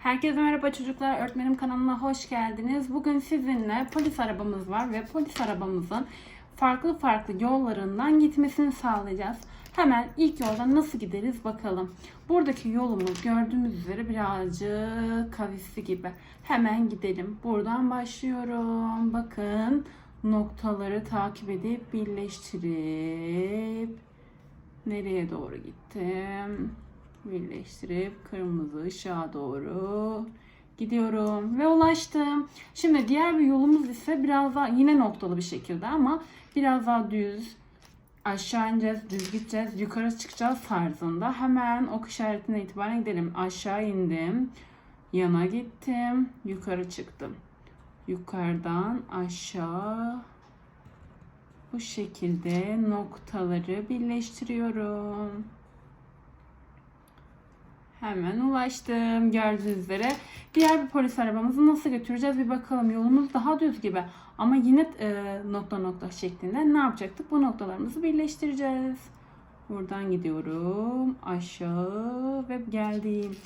Herkese merhaba çocuklar. Öğretmenim kanalına hoş geldiniz. Bugün sizinle polis arabamız var ve polis arabamızın farklı farklı yollarından gitmesini sağlayacağız. Hemen ilk yoldan nasıl gideriz bakalım. Buradaki yolumuz gördüğümüz üzere birazcık kavisli gibi. Hemen gidelim. Buradan başlıyorum. Bakın noktaları takip edip birleştirip nereye doğru gittim? Birleştirip kırmızı ışığa doğru gidiyorum ve ulaştım. Şimdi diğer bir yolumuz ise biraz daha yine noktalı bir şekilde ama biraz daha düz aşağı ineceğiz, düz gideceğiz, yukarı çıkacağız tarzında. Hemen ok işaretine itibaren gidelim. Aşağı indim, yana gittim, yukarı çıktım. Yukarıdan aşağı bu şekilde noktaları birleştiriyorum. Hemen ulaştım gördüğünüz üzere. Diğer bir polis arabamızı nasıl götüreceğiz bir bakalım. Yolumuz daha düz gibi ama yine e, nokta nokta şeklinde ne yapacaktık? Bu noktalarımızı birleştireceğiz. Buradan gidiyorum aşağı ve geldim.